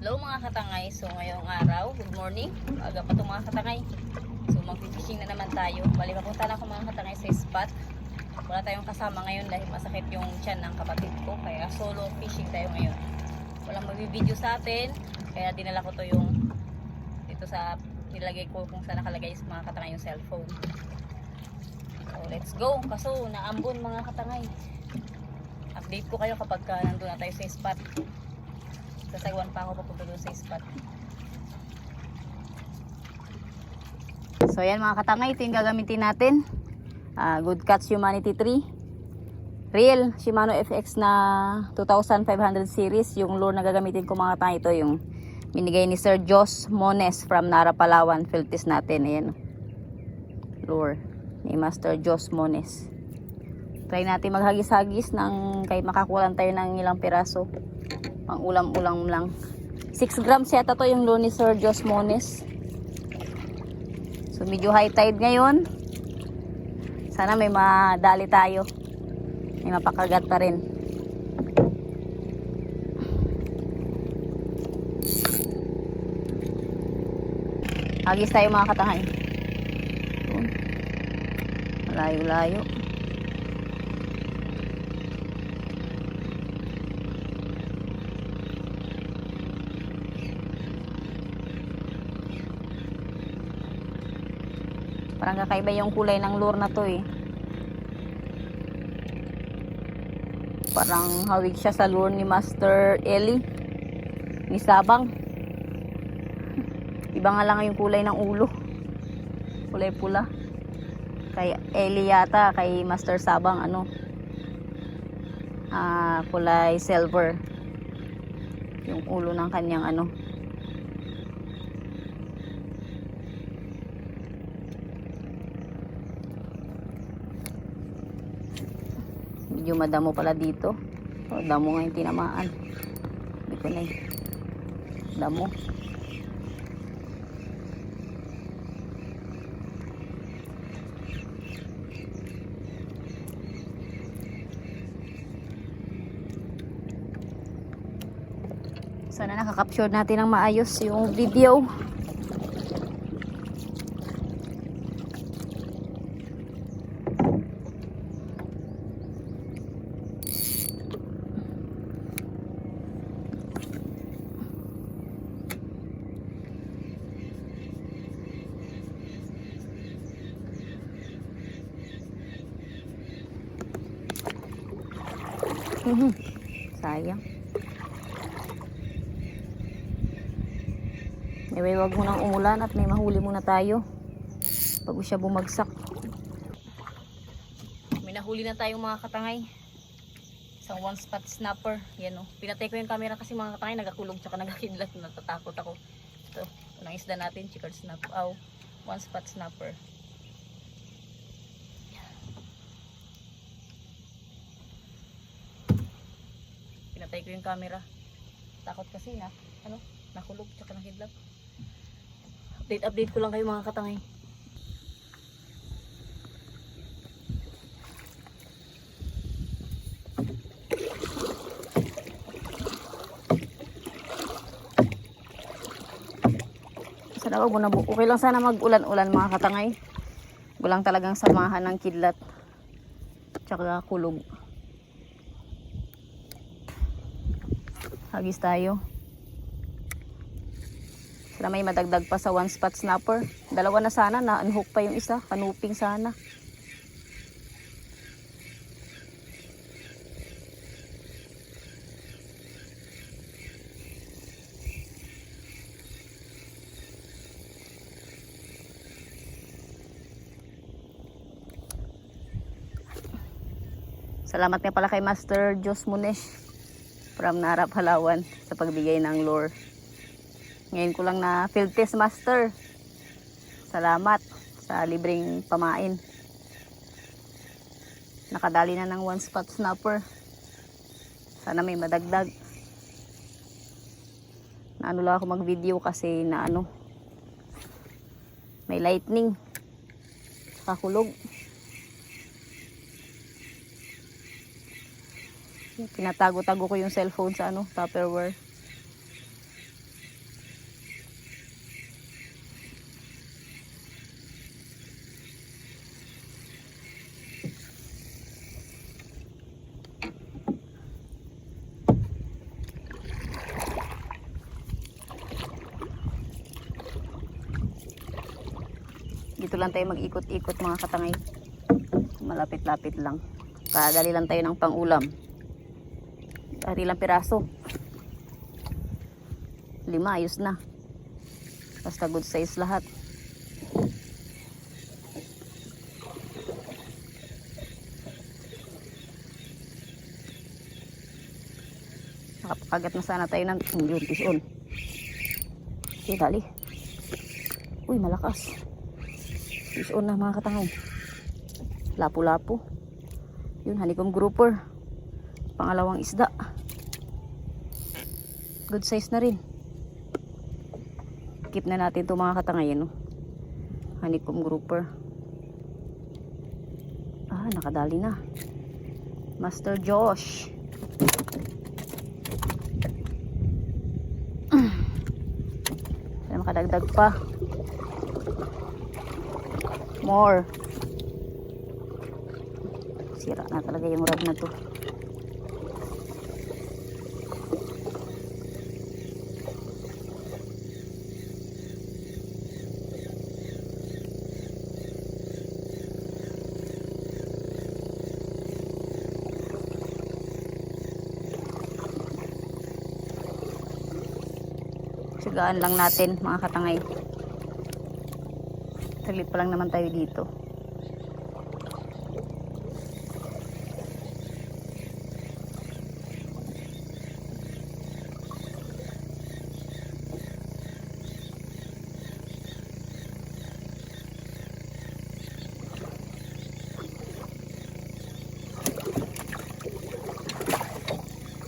Hello mga katangay. So ngayong araw, good morning. Aga pa itong mga katangay. So mag-fishing na naman tayo. Bali papunta na ako mga katangay sa spot. Wala tayong kasama ngayon dahil masakit yung tiyan ng kapatid ko. Kaya solo fishing tayo ngayon. Walang magbibideo sa atin. Kaya dinala ko to yung dito sa nilagay ko kung saan nakalagay sa mga katangay yung cellphone. So let's go. Kaso naambon mga katangay. Update ko kayo kapag ka nandun na tayo sa spot. Sasagwan pa ako papunta doon sa spot. So yan mga katangay, ito yung gagamitin natin. Ah, Good Catch Humanity 3. Real Shimano FX na 2500 series. Yung lure na gagamitin ko mga katangay, ito yung binigay ni Sir Jos Mones from Nara, Palawan. Filtis natin. Ayan. Lure ni Master Jos Mones. Try natin maghagis-hagis ng kay makakulan tayo ng ilang piraso. Pang ulam-ulam lang. 6 grams yata to yung lure ni Sir Jos Mones. So medyo high tide ngayon. Sana may madali tayo. May mapakagat pa rin. Hagis tayo mga katangay. Yun. Malayo-layo. Parang kakaiba yung kulay ng lure na to eh. Parang hawig siya sa lure ni Master Eli. Ni Sabang. Iba nga lang yung kulay ng ulo. Kulay pula. Kay Eli yata, kay Master Sabang ano. Ah, kulay silver. Yung ulo ng kanyang ano. Medyo madamo pala dito. O, damo nga yung tinamaan. Hindi ko na eh. Damo. Sana nakakapture natin ng maayos yung video. Mhm. Sayang. Anyway, wag munang umulan at may mahuli muna tayo. Bago siya bumagsak. May nahuli na tayong mga katangay. Isang one spot snapper. Yan o. Pinatay ko yung camera kasi mga katangay nagakulog tsaka nagakidlat. Natatakot ako. Ito. Ito ng isda natin. Chicard snap. Aw. One spot snapper. Ko yung camera. Takot kasi na. Ano? Nakulog tsaka nakidlat. Update update ko lang kayo mga katangay. Sana wag mo na bu- Okay lang sana mag-ulan-ulan mga katangay. Walang talagang samahan ng kidlat. Tsaka kulog. Hagis tayo. Sana may madagdag pa sa one spot snapper. Dalawa na sana, na-unhook pa yung isa. Kanuping sana. Salamat nga pala kay Master Jos Munesh from Nara, Palawan sa pagbigay ng lure. Ngayon ko lang na field test master. Salamat sa libreng pamain. Nakadali na ng one spot snapper. Sana may madagdag. Naano lang ako mag video kasi na ano. May lightning. Kakulog. Tinatago-tago ko yung cellphone sa ano, Tupperware. dito lang tayo mag-ikot-ikot mga katangay. Malapit-lapit lang. Kadali lang tayo ng pangulam. Dari lang piraso. Lima, ayos na. Basta good size lahat. Nakapakagat na sana tayo ng fish on. Okay, dali. Uy, malakas. Fish on na mga katangay. Lapu-lapu. Yun, honeycomb grouper. Pangalawang isda. Good size na rin. Keep na natin to mga katangay, no? Honeycomb grouper. Ah, nakadali na. Master Josh. Sana pa. More. Sira na talaga yung rod na to. Sigaan lang natin mga katangay. Saglit pa lang naman tayo dito.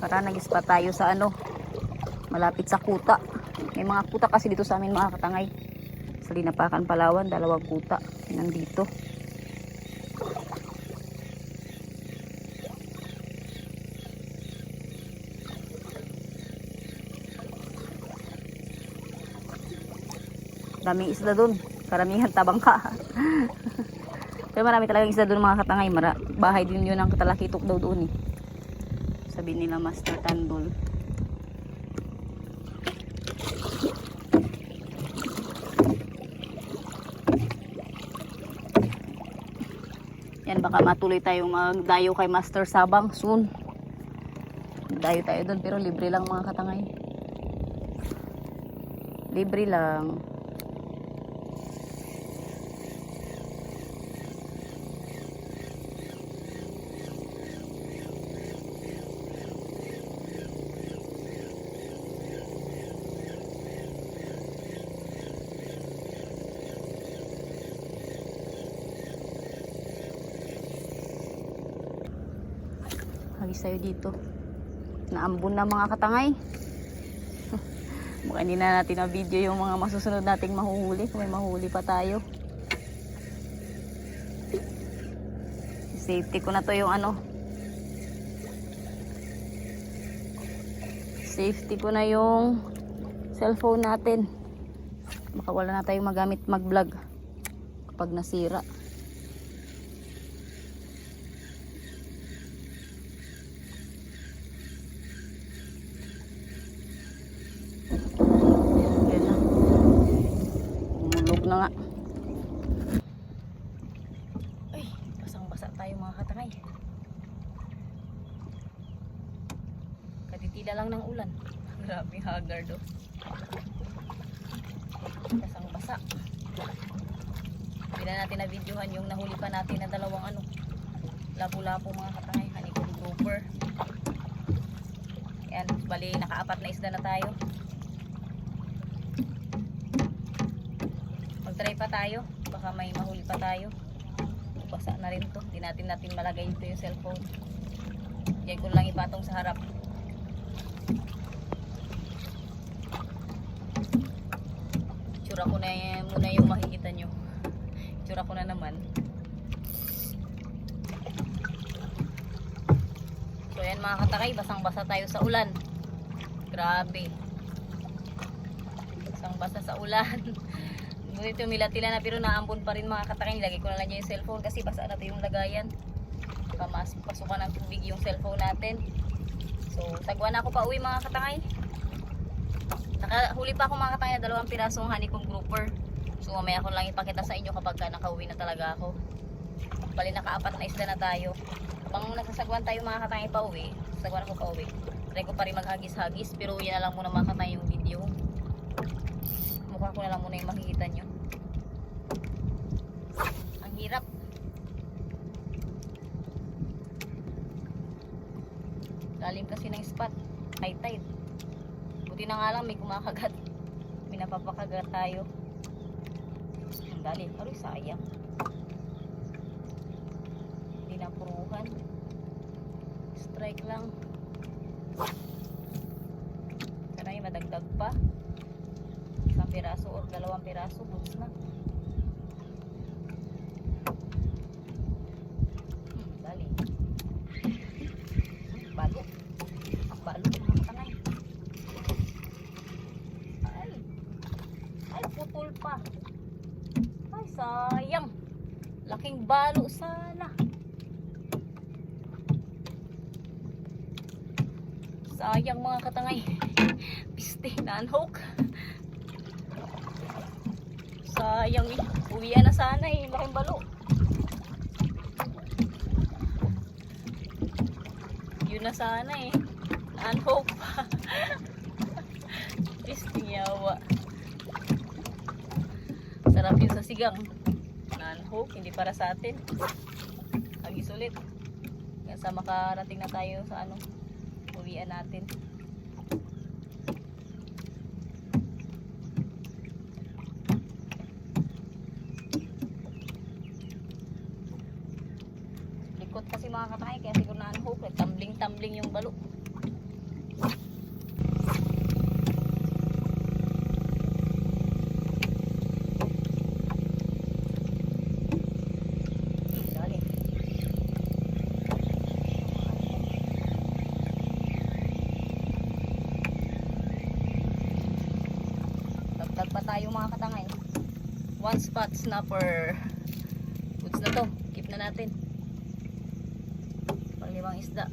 Para nag-spa tayo sa ano, malapit sa kuta. May mga kuta kasi dito sa amin mga katangay. Sa Linapakan, Palawan, dalawang kuta nandito. Daming isda dun. Karamihan tabang ka. Pero marami talagang isda dun mga katangay. Mara, bahay din yun ang katalakitok daw doon eh. Sabi nila Master Tandol. Baka matuloy tayong magdayo kay Master Sabang soon. Dayo tayo doon, pero libre lang mga katangay. Libre lang. Hagis tayo dito. Naambon na mga katangay. Baka hindi na natin na video yung mga masusunod nating mahuhuli. Kung may mahuli pa tayo. Safety ko na to yung ano. Safety ko na yung cellphone natin. Baka wala na tayong magamit mag-vlog kapag nasira. Yan na. Umulog na nga. Ay, basang-basa tayo mga katangay. Katitila lang ng ulan. Grabe haggard oh. Basang-basa. Hindi na natin na videohan yung nahuli pa natin na dalawang ano. Lapu-lapu mga katangay. Honeycomb grouper. Yan, bali nakaapat na isda na tayo. Mag-try pa tayo. Baka may mahuli pa tayo. Basa na rin to. Hindi natin natin malagay ito yung cellphone. Diyan ko lang ipatong sa harap. Tsura ko na muna yung makikita nyo. Tsura ko na naman. So yan mga katakay, basang-basa tayo sa ulan. Grabe. Basang-basa sa ulan. Ngunit tumila-tila na pero naambon pa rin mga katakay. Nilagay ko na lang yung cellphone kasi basa na to yung lagayan. Baka mas pasukan ng tubig yung cellphone natin. So, tagwa na ako pa uwi mga katakay. Nakahuli pa ako mga katakay na dalawang pirasong honeycomb grouper. So mamaya ko lang ipakita sa inyo kapag ka nakauwi na talaga ako. Bali nakaapat na isda na tayo. Habang nagsasagwan tayo mga katangay pa uwi, sagwan ako pa uwi. Try ko pa rin maghagis-hagis pero yan na lang muna mga katangay yung video. Mukha ko na lang muna yung makikita nyo. Ang hirap. Lalim kasi ng spot. High tide. Buti na nga lang may kumakagat. May napapakagat tayo. Ang dali. Aroy, sayang. Hindi na puruhan. Strike lang. Sana yung madagdag pa. Isang piraso o dalawang piraso. Boots na. Hmm, dali. Balo. Ang balo. Ang tangay. Ay. Ay, putol pa. Ay, sayang. Laking balo sana. Sayang mga katangay. Piste, nanhok. Sayang eh. Uwian na sana eh. Laking balo. Yun na sana eh. Nanhok pa. Piste yawa. Sarap yun sa sigang. Nanhok, hindi para sa atin. Agis ulit. Sa makarating na tayo sa ano, uwian natin. Likot kasi mga katay, kaya siguro nanhok. Eh. Tumbling-tumbling yung balo. Hmm, dali. Dagdag pa tayo mga katangay. One spot snapper. Goods na to. Keep na natin. Panglimang isda.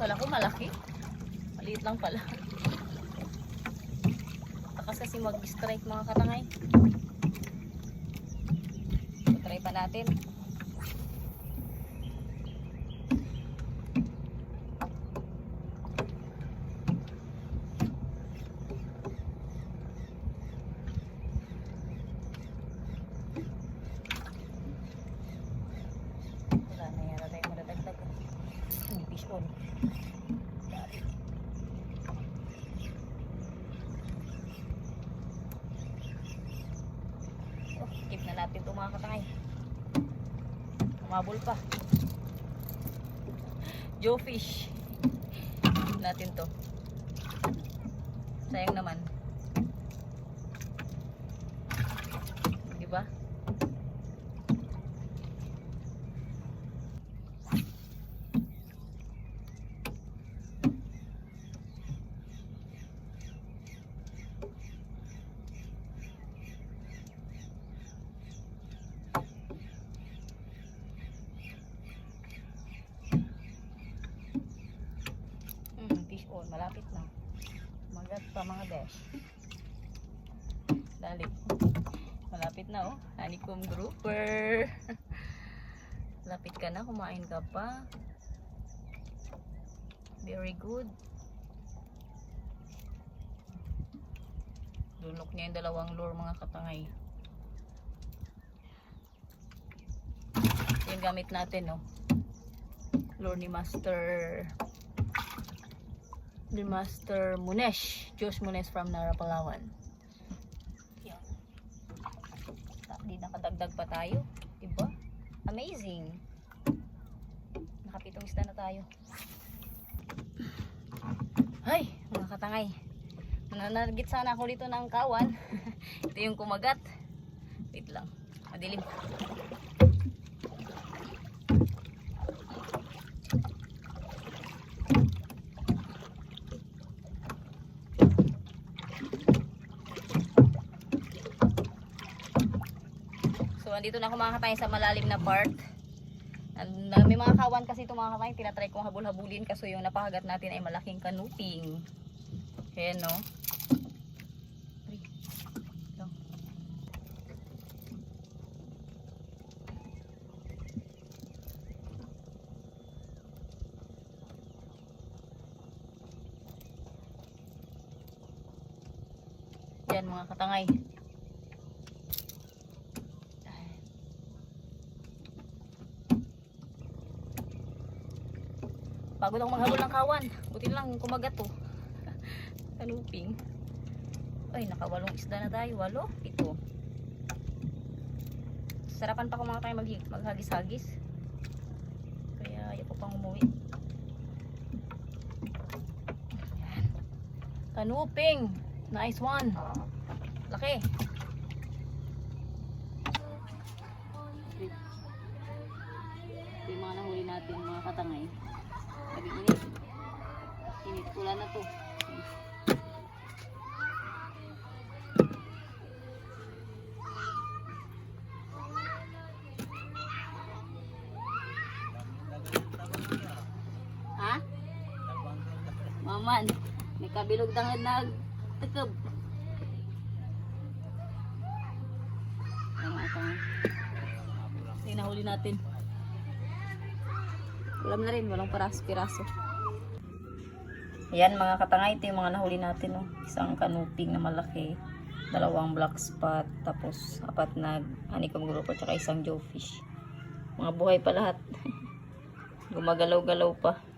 Kala ko malaki. Maliit lang pala. Takas kasi mag-strike mga katangay. So, try pa natin. Wala na yara tayo madadagdag. On. Oh, keep na natin ito mga katangay. Umabol pa. Joe fish. Keep natin to. Sayang naman. Di ba? Hmm, fish on. Malapit na. Magat pa mga besh. Dali. Malapit na oh. Honeycomb grouper. Lapit ka na. Kumain ka pa. Very good. Lunok niya yung dalawang lure mga katangay. Ito yung gamit natin oh. Lure ni Master ni Master Munesh. Josh Munesh from Nara, Palawan. Yan. Ta- Di nakadagdag pa tayo. Diba? Amazing. Nakapitong isda na tayo. Ay, mga katangay. Nanargit sana ako dito ng kawan. Ito yung kumagat. Wait lang. Madilim. Andito na ako mga katay sa malalim na part. And, uh, may mga kawan kasi itong mga katay, tinatry kong habul-habulin kaso yung napakagat natin ay malaking kanuping. Ayan no. Ito. Yan mga katangay. Bago lang maghabol ng kawan. Buti lang kumagat to. Kanuping. Ay, nakawalong isda na tayo. Walo? Ito. Sarapan pa ko mga tayo mag maghagis-hagis. Kaya ayaw ko pang umuwi. Kanuping. Nice one. Laki. Maman, may kabilog dangad nag tekeb. Ang atang. Ito yung nahuli natin. Ulam na rin, walang paras-piraso. Ayan mga katangay, ito yung mga nahuli natin. Oh. Isang kanuping na malaki, dalawang black spot, tapos apat na honeycomb grouper, tsaka isang jawfish. Mga buhay pa lahat. Gumagalaw-galaw pa.